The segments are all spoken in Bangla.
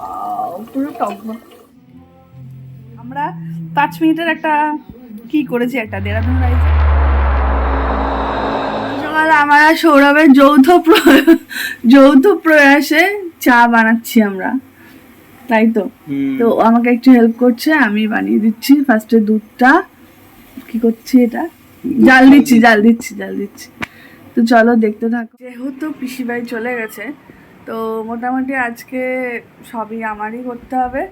Wow, পুরো টকবক আমরা পাঁচ মিনিটের একটা কি করেছি একটা দেরাদুন রাইস সকাল আমার আর সৌরভের যৌথ যৌথ প্রয়াসে চা বানাচ্ছি আমরা। তাই তো? তো আমাকে একটু হেল্প করছে আমি বানিয়ে দিচ্ছি। ফার্স্টে দুধটা কি করছি এটা? জাল দিচ্ছি জাল দিচ্ছি জাল দিচ্ছি। তো চলো দেখতে থাকো। যেহেতু পিসিবাই চলে গেছে তো মোটামুটি আজকে সবই আমারই করতে হবে।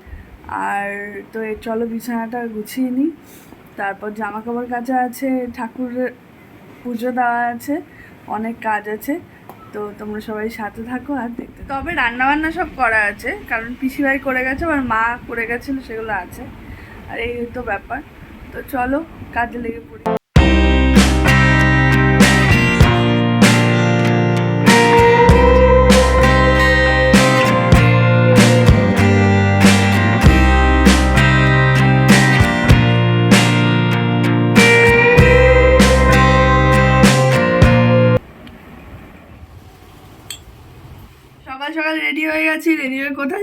আর তো এই চলো বিছানাটা গুছিয়ে নিই। তারপর জামা কাপড় কাচা আছে ঠাকুরের পুজো দেওয়া আছে, অনেক কাজ আছে। তো তোমরা সবাই সাথে থাকো আর দেখতে তবে রান্না বান্না সব করা আছে, কারণ পিসিভাই করে গেছে আর মা করে গেছিল, সেগুলো আছে। আর এই তো ব্যাপার। তো চলো কাজে লেগে পড়ি।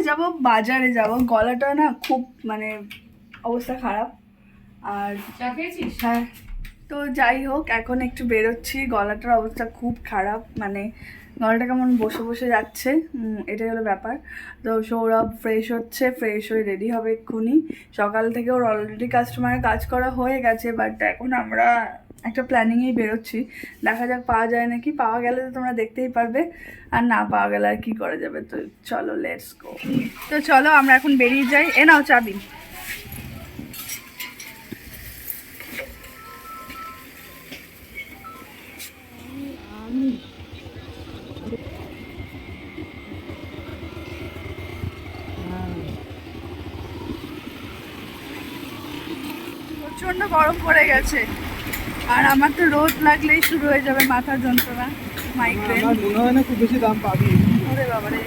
যাব বাজারে যাব। গলাটা না খুব মানে অবস্থা খারাপ। আর হ্যাঁ। তো যাই হোক এখন একটু বেরোচ্ছি। গলাটার অবস্থা খুব খারাপ। মানে গলাটা কেমন বসে বসে যাচ্ছে। এটাই হলো ব্যাপার। তো সৌরভ ফ্রেশ হচ্ছে ফ্রেশ হয়ে রেডি হবে এক্ষুনি। সকাল থেকে ওর অলরেডি কাস্টমারের কাজ করা হয়ে গেছে বাট এখন আমরা একটা প্ল্যানিংয়েই বেরোচ্ছি। দেখা যাক পাওয়া যায় নাকি। পাওয়া গেলে তো তোমরা দেখতেই পারবে। আর না পাওয়া গেলে আর কি করা যাবে? তো চলো লেটস গো তো চলো, আমরা এখন বেরিয়ে যাই। এ নাও চাবি। প্রচণ্ড গরম পড়ে গেছে। আর আমার তো রোদ লাগলেই শুরু হয়ে যাবে মাথার যন্ত্রণা মাইগ্রেন আমার মনে হয় না খুব বেশি দাম পাবি। ওরে বাবারে।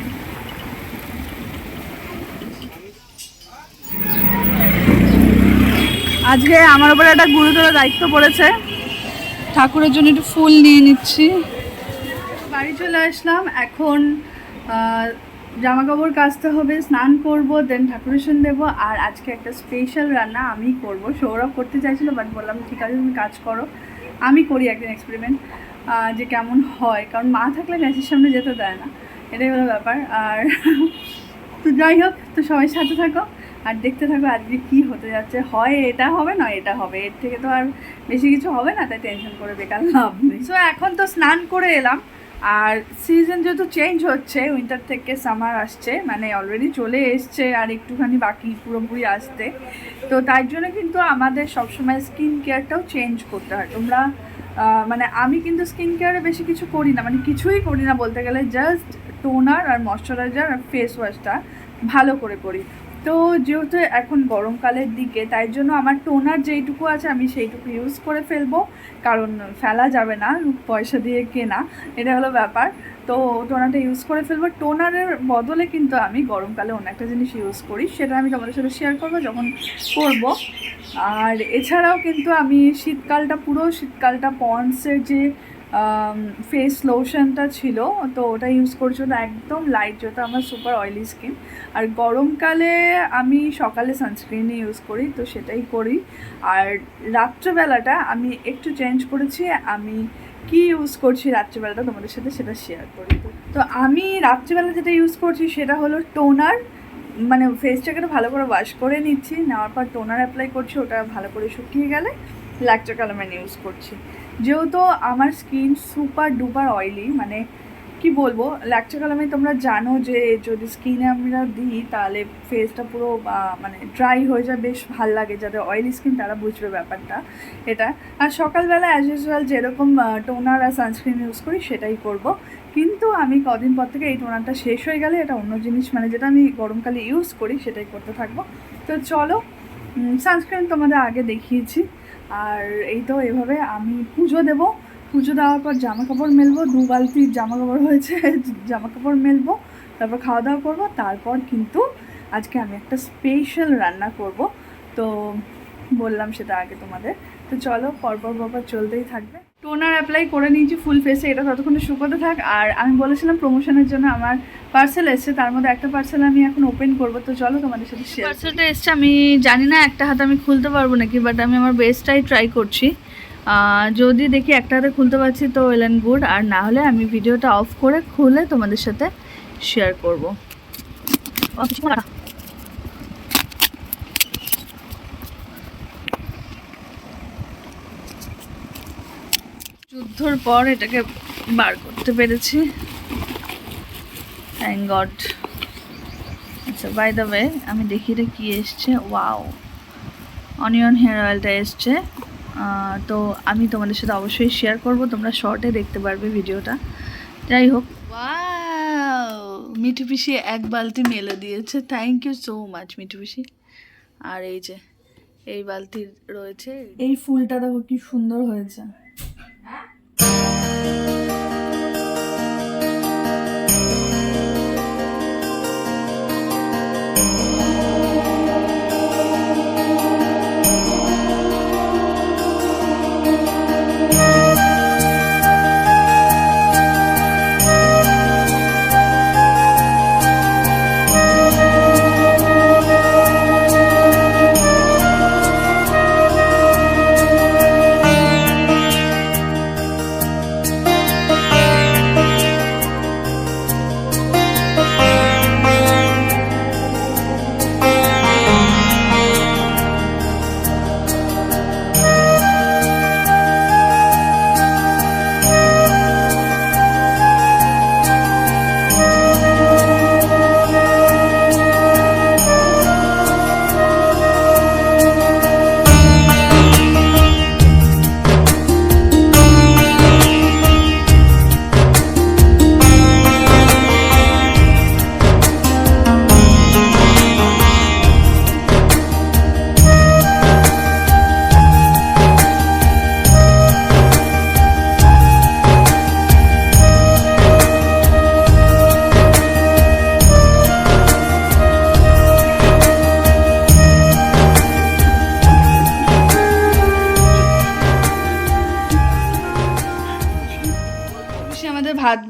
আজকে আমার উপরে একটা গুরুতর দায়িত্ব পড়েছে। ঠাকুরের জন্য একটু ফুল নিয়ে নিচ্ছি। বাড়ি চলে আসলাম। এখন জামা কাপড় কাচতে হবে, স্নান করব দেন ঠাকুরের দেবো, আর আজকে একটা স্পেশাল রান্না আমি করব। সৌরভ করতে চাইছিলো বাট বললাম, ঠিক আছে, তুমি কাজ করো। আমি করি একদিন এক্সপেরিমেন্ট যে কেমন হয়, কারণ মা থাকলে গ্যাসের সামনে যেতে দেয় না। এটাই হলো ব্যাপার। আর তো যাই হোক, তো সবাই সাথে থাকো, আর দেখতে থাকো আজকে কি হতে যাচ্ছে। হয় এটা হবে না এটা হবে। এর থেকে তো আর বেশি কিছু হবে না, তাই টেনশন করে বেকার লাভ নেই। সো এখন তো স্নান করে এলাম। আর সিজন যেহেতু চেঞ্জ হচ্ছে উইন্টার থেকে সামার আসছে মানে অলরেডি চলে এসছে আর একটুখানি বাকি পুরোপুরি আসতে তো তাই জন্য কিন্তু আমাদের সবসময় স্কিন কেয়ারটাও চেঞ্জ করতে হয়। তোমরা মানে আমি কিন্তু স্কিন কেয়ারে বেশি কিছু করি না মানে কিছুই করি না বলতে গেলে জাস্ট টোনার আর ময়শ্চারাইজার আর ফেস ওয়াশটা ভালো করে করি। তো যেহেতু এখন গরমকালের দিকে, তাই জন্য আমার টোনার যেইটুকু আছে আমি সেইটুকু ইউজ করে ফেলব। কারণ ফেলা যাবে না পয়সা দিয়ে কেনা, এটা হলো ব্যাপার। তো টোনারটা ইউজ করে ফেলব। টোনারের বদলে কিন্তু আমি গরমকালে অন্য একটা জিনিস ইউজ করি, সেটা আমি তোমাদের সাথে শেয়ার করব যখন করব। আর এছাড়াও কিন্তু আমি শীতকালটা পুরো, শীতকালটা পন্ডসের যে ফেস লোশনটা ছিল, তো ওটা ইউজ করছি ওটা একদম লাইট যেহেতু আমার সুপার অয়েলি স্কিন আর গরমকালে আমি সকালে সানস্ক্রিনই ইউজ করি, তো সেটাই করি। আর রাত্রেবেলাটা আমি একটু চেঞ্জ করেছি, আমি কি ইউজ করছি রাত্রিবেলাটা তোমাদের সাথে সেটা শেয়ার করি। তো আমি রাত্রিবেলা যেটা ইউজ করছি সেটা হলো টোনার মানে ফেসটাকে ভালো করে ওয়াশ করে নিচ্ছি, নেওয়ার পর টোনার অ্যাপ্লাই করছি, ওটা ভালো করে শুকিয়ে গেলে ল্যাকচা কালামেন ইউজ করছি। যেহেতু আমার স্কিন সুপার ডুপার অয়েলি মানে কি বলব ল্যাকচা কালামে তোমরা জানো যে যদি স্কিনে আমরা দিই, তাহলে ফেসটা পুরো মানে ড্রাই হয়ে যায়, বেশ ভালো লাগে। যাদের অয়েলি স্কিন তারা বুঝবে ব্যাপারটা, এটা। আর সকালবেলা অ্যাজ ইউজুয়াল যেরকম টোনার আর সানস্ক্রিন ইউজ করি, সেটাই করব। কিন্তু আমি কদিন পর থেকে এই টোনারটা শেষ হয়ে গেলে, এটা অন্য জিনিস মানে যেটা আমি গরমকালে ইউজ করি, সেটাই করতে থাকব। তো চলো সানস্ক্রিন তোমাদের আগে দেখিয়েছি। আর এই তো এভাবে আমি পুজো দেবো। পুজো দেওয়ার পর জামা কাপড় মেলবো, দু বালতি জামা কাপড় হয়েছে জামা কাপড় মেলবো, তারপর খাওয়া দাওয়া করব, তারপর কিন্তু আজকে আমি একটা স্পেশাল রান্না করব। তো বললাম সেটা আগে তোমাদের। তো চলো, পরপর পরপর চলতেই থাকবে। টোনার অ্যাপ্লাই করে নিয়েছি ফুল ফেসে এটা ততক্ষণে শুকোতে থাক। আর আমি বলেছিলাম প্রমোশনের জন্য আমার পার্সেল এসছে, তার মধ্যে একটা পার্সেল আমি এখন ওপেন করব। তো চলো তোমাদের সাথে শেয়ার পার্সেলটা এসছে, আমি জানি না, একটা হাতে আমি খুলতে পারব নাকি বাট আমি আমার বেস্টটাই ট্রাই করছি। যদি দেখি একটা হাতে খুলতে পারছি তো ওয়েল অ্যান্ড গুড আর না হলে আমি ভিডিওটা অফ করে খুলে তোমাদের সাথে শেয়ার করব ও, কিছু না। যুদ্ধর পর এটাকে বার করতে পেরেছি। থ্যাংক গড আচ্ছা বাই দ্য ওয়ে আমি দেখি এটা কী এসছে। ওয়াও অনিয়ন হেয়ার অয়েলটা এসছে। তো আমি তোমাদের সাথে অবশ্যই শেয়ার করব। তোমরা শর্টে দেখতে পারবে ভিডিওটা। যাই হোক। মিঠু পিসি এক বালতি মেলে দিয়েছে। Thank you so much Mithu পিসি আর এই যে, এই বালতি রয়েছে। এই ফুলটা দেখো কি সুন্দর হয়েছে।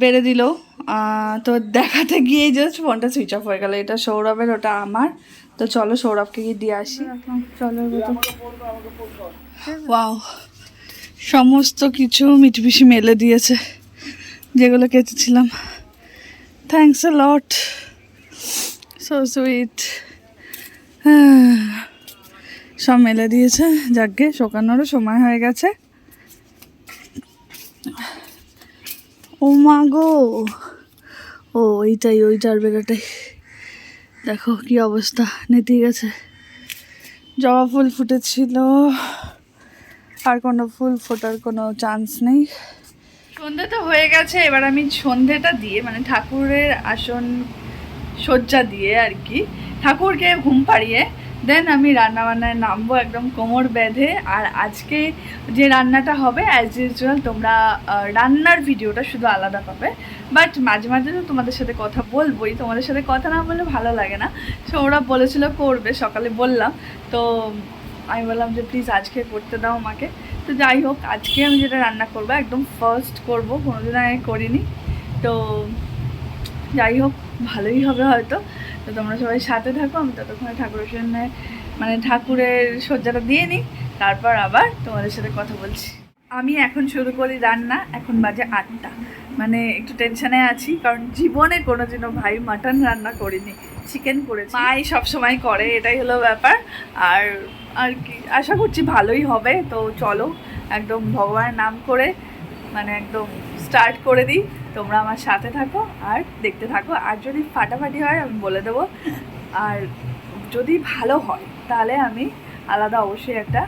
বেড়ে দিল। তো দেখাতে গিয়ে জাস্ট ফোনটা সুইচ অফ হয়ে গেল। এটা সৌরভের ওটা আমার। তো চলো সৌরভকে গিয়ে দিয়ে আসি। চলো ওয়াও সমস্ত কিছু মিটপিসি মেলে দিয়েছে যেগুলো কেচেছিলাম thanks a lot so sweet সব মেলে দিয়েছে। যাকে শোকানোরও সময় হয়ে গেছে। ও মা গো। ও ওইটাই ওই চার বেলাটাই। দেখো কি অবস্থা, নেতি গেছে। জবা ফুল ফুটেছিল। আর কোনো ফুল ফোটার কোনো চান্স নেই। সন্ধে তো হয়ে গেছে, এবার আমি সন্ধেটা দিয়ে মানে ঠাকুরের আসন সজ্জা দিয়ে আর কি, ঠাকুরকে ঘুম পাড়িয়ে দেন আমি রান্না বান্নায় নামবো একদম কোমর বেঁধে। আর আজকে যে রান্নাটা হবে অ্যাজ ইউজুয়াল তোমরা রান্নার ভিডিওটা শুধু আলাদা পাবে। বাট মাঝে মাঝে তো তোমাদের সাথে কথা বলবোই। তোমাদের সাথে কথা না বললে ভালো লাগে না। সো ওরা বলেছিল করবে, সকালে বললাম। তো আমি বললাম যে প্লিজ আজকে করতে দাও আমাকে। তো যাই হোক, আজকে আমি যেটা রান্না করব, একদম ফার্স্ট করব। কোনোদিন আগে করিনি। তো যাই হোক, ভালোই হবে হয়তো। তো তোমরা সবাই সাথে থাকো, আমি ততক্ষণে ঠাকুরের জন্য মানে ঠাকুরের সজ্জাটা দিয়ে নিই, তারপর আবার তোমাদের সাথে কথা বলছি। আমি এখন শুরু করি রান্না, এখন বাজে আটটা। মানে একটু টেনশনে আছি, কারণ জীবনে কোনোদিনও ভাই মাটন রান্না করিনি চিকেন করেছি। মাই সবসময় করে, এটাই হলো ব্যাপার। আর আর কি, আশা করছি ভালোই হবে, তো চলো, একদম ভগবানের নাম করে মানে একদম স্টার্ট করে দিই। তোমরা আমার সাথে থাকো আর দেখতে থাকো। আর যদি ফাটাফাটি হয়, আমি বলে দেবো। আর যদি ভালো হয়, তাহলে আমি আলাদা অবশ্যই একটা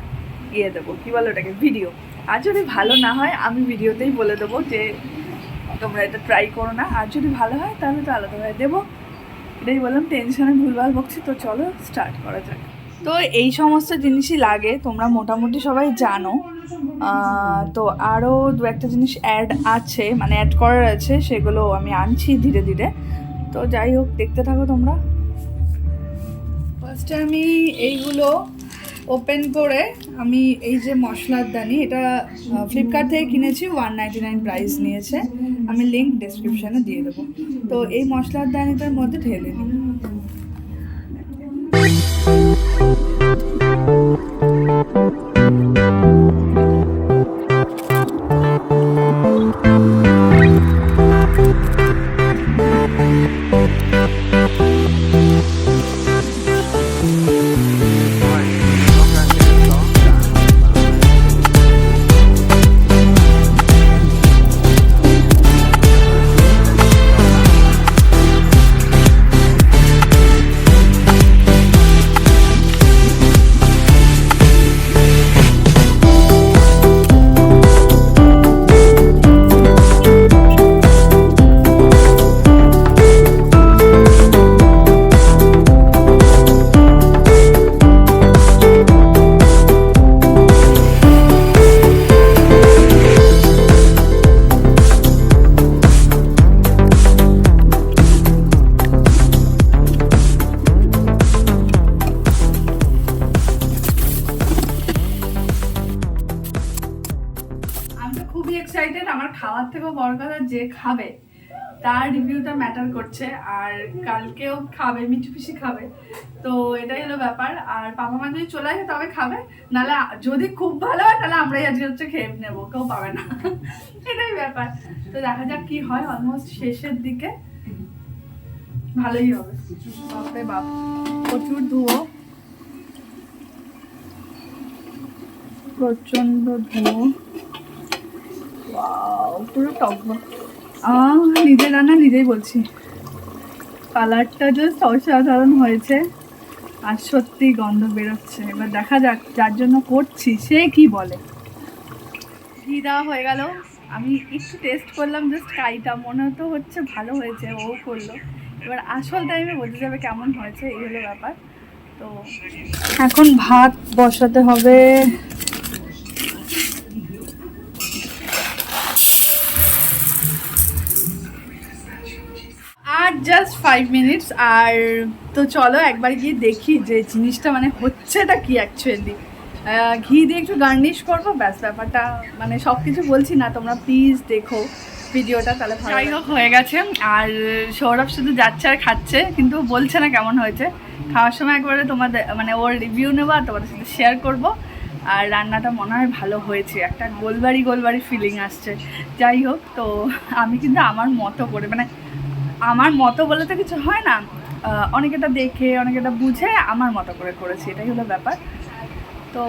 ইয়ে দেবো। কী বলো ওটাকে? ভিডিও আর যদি ভালো না হয়, আমি ভিডিওতেই বলে দেবো যে, তোমরা এটা ট্রাই করো না। আর যদি ভালো হয়, তাহলে তো আলাদাভাবে দেবো। এটাই বললাম টেনশনে ভুলভাল বকছি তো চলো স্টার্ট করা যাক। তো এই সমস্ত জিনিসই লাগে, তোমরা মোটামুটি সবাই জানো। তো আরও দু একটা জিনিস অ্যাড আছে মানে অ্যাড করার আছে, সেগুলো আমি আনছি ধীরে ধীরে। তো যাই হোক, দেখতে থাকো তোমরা। ফার্স্টে আমি এইগুলো ওপেন করে আমি এই যে মশলার দানি, এটা ফ্লিপকার্ট থেকে কিনেছি ওয়ান নাইনটি নাইন প্রাইস নিয়েছে। আমি লিঙ্ক ডেসক্রিপশানে দিয়ে দেবো। তো এই মশলার দানিটার মধ্যে ঢেলে নিই যে খাবে, তার রিভিউটা ম্যাটার করছে। আর কালকেও খাবে মিঠু পিসি খাবে। তো এটাই হলো ব্যাপার। আর পাপা মা যদি চলে আসে তবে খাবে। নাহলে যদি খুব ভালো হয়, তাহলে আমরাই আজকে হচ্ছে খেয়ে নেব। কেউ পাবে না। এটাই ব্যাপার। তো দেখা যাক কি হয়। অলমোস্ট শেষের দিকে ভালোই হবে। বাপরে বাপ। প্রচুর ধুয়ো। প্রচণ্ড ধুয়ো। পুরো টকবক নিজের রান্না নিজেই বলছি। কালারটা জাস্ট অসাধারণ হয়েছে। আর সত্যি গন্ধ বেরোচ্ছে। এবার দেখা যাক যার জন্য করছি সে কি বলে। ঘি দেওয়া হয়ে গেল। আমি একটু টেস্ট করলাম জাস্ট কাইটা মনে তো হচ্ছে ভালো হয়েছে ও করল। এবার আসল টাইমে বোঝা যাবে কেমন হয়েছে এই হলো ব্যাপার। তো এখন ভাত বসাতে হবে। ফাইভ মিনিটস আর তো চলো একবার গিয়ে দেখি যে জিনিসটা মানে হচ্ছেটা কি অ্যাকচুয়ালি ঘি দিয়ে একটু গার্নিশ করব ব্যাস ব্যাপারটা মানে সব কিছু বলছি না তোমরা প্লিজ দেখো ভিডিওটা তাহলে যাই হোক হয়ে গেছে। আর সৌরভ শুধু যাচ্ছে আর খাচ্ছে কিন্তু বলছে না কেমন হয়েছে। খাওয়ার সময় একবারে তোমাদের মানে ওর রিভিউ নেব আর তোমাদের সাথে শেয়ার করব। আর রান্নাটা মনে হয় ভালো হয়েছে একটা গোলবাড়ি গোলবাড়ি ফিলিং আসছে। যাই হোক তো আমি কিন্তু আমার মতো করে মানে আমার মতো বলে তো কিছু হয় না। আহ, অনেকেটা দেখে অনেকে অনেকেটা বুঝে আমার মতো করে করেছি এটাই হলো ব্যাপার। তো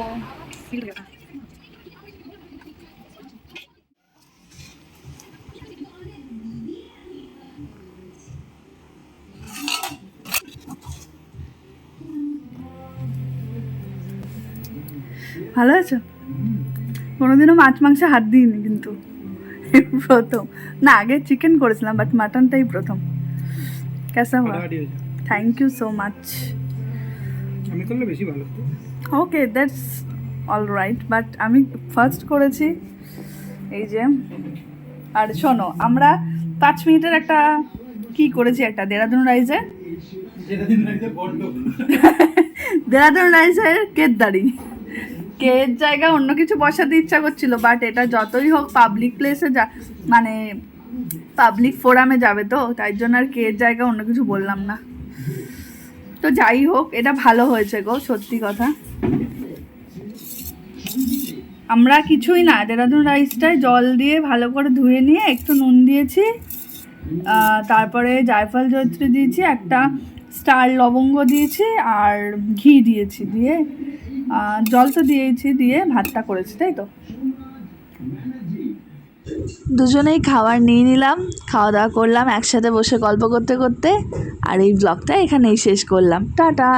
ভালো আছো? কোনোদিনও মাছ মাংসে হাত দিইনি কিন্তু। প্রথম। না আগে চিকেন করেছিলাম বাট মাটনটাই প্রথম। কেসা হয়েছে থ্যাংক ইউ সো মাচ আমি করলে বেশি ভালো হতো। Okay that's all right but আমি ফার্স্ট করেছি এই যে আর শোনো আমরা পাঁচ মিনিটের একটা কি করেছি একটা দেরাদুন রাইসে রাখতে দেরাদুন রাইসের কেদারি। কের জায়গায় অন্য কিছু বসাতে ইচ্ছা করছিল বাট এটা যতই হোক পাবলিক প্লেসে যা মানে পাবলিক ফোরামে যাবে তো, তাই জন্য আর কের জায়গায় অন্য কিছু বললাম না। তো যাই হোক, এটা ভালো হয়েছে গো, সত্যি কথা। আমরা কিছুই না, দেরাদুন রাইসটায় জল দিয়ে ভালো করে ধুয়ে নিয়ে একটু নুন দিয়েছি তারপরে জায়ফল জয়ত্রী দিয়েছি, একটা স্টার লবঙ্গ দিয়েছি, আর ঘি দিয়েছি, দিয়ে জল তো দিয়েছি, দিয়ে ভাতটা করেছি, তাই তো? দুজনেই খাবার নিয়ে নিলাম, খাওয়া দাওয়া করলাম, একসাথে বসে গল্প করতে করতে, আর এই ব্লগটা এখানেই শেষ করলাম। টাটা!